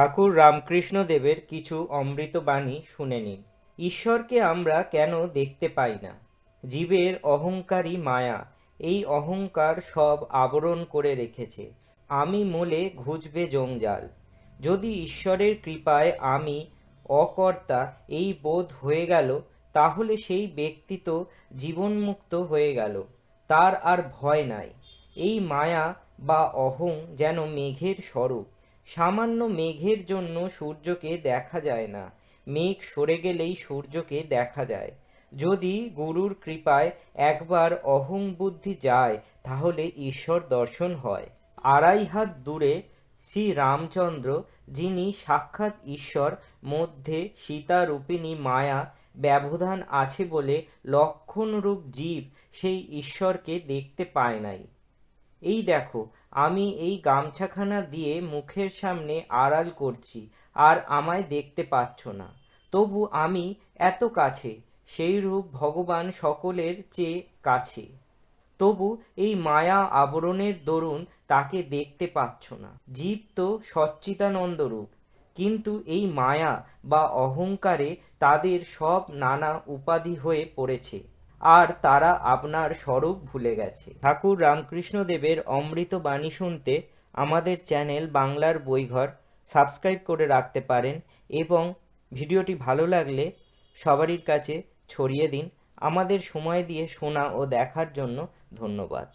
ঠাকুর রামকৃষ্ণ দেবের কিছু অমৃত বাণী শুনে নিন। ঈশ্বরকে আমরা কেন দেখতে পাই না? জীবের অহংকারী মায়া, এই অহংকার সব আবরণ করে রেখেছে। আমি মোলে ঘুচবে জঞ্জাল যদি ঈশ্বরের কৃপায় আমি অকর্তা এই বোধ হয়ে গেল, তাহলে সেই ব্যক্তি তো জীবনমুক্ত হয়ে গেল, তার আর ভয় নাই। এই মায়া বা অহং যেন মেঘের স্বরূপ। সামান্য মেঘের জন্য সূর্যকে দেখা যায় না। মেঘ সরে গেলেই সূর্যকে দেখা যায়। যদি গুরুর কৃপায় একবার অহং বুদ্ধি যায়, তাহলে ঈশ্বর দর্শন হয়। আড়াই হাত দূরে শ্রী রামচন্দ্র যিনি সাক্ষাৎ ঈশ্বর মধ্যে সীতারূপিণী মায়া ব্যবধান আছে বলে লক্ষণরূপ জীব সেই ঈশ্বরকে দেখতে পায় নাই। এই দেখো আমি এই গামছাখানা দিয়ে মুখের সামনে আড়াল করছি, আর আমায় দেখতে পাচ্ছ না। তবু আমি এত কাছে সেই রূপ ভগবান সকলের চেয়ে কাছে। তবু এই মায়া আবরণের দরুন তাকে দেখতে পাচ্ছ না। জীব তো সচ্চিদানন্দ রূপ কিন্তু এই মায়া বা অহংকারে তাদের সব নানা উপাধি হয়ে পড়েছে। আর তারা আপনার স্বরূপ ভুলে গেছে। ঠাকুর রামকৃষ্ণ দেবের অমৃত বাণী শুনতে আমাদের চ্যানেল বাংলার বইঘর সাবস্ক্রাইব করে রাখতে পারেন এবং ভিডিওটি ভালো লাগলে সবারই কাছে ছড়িয়ে দিন। আমাদের সময় দিয়ে শোনা ও দেখার জন্য ধন্যবাদ।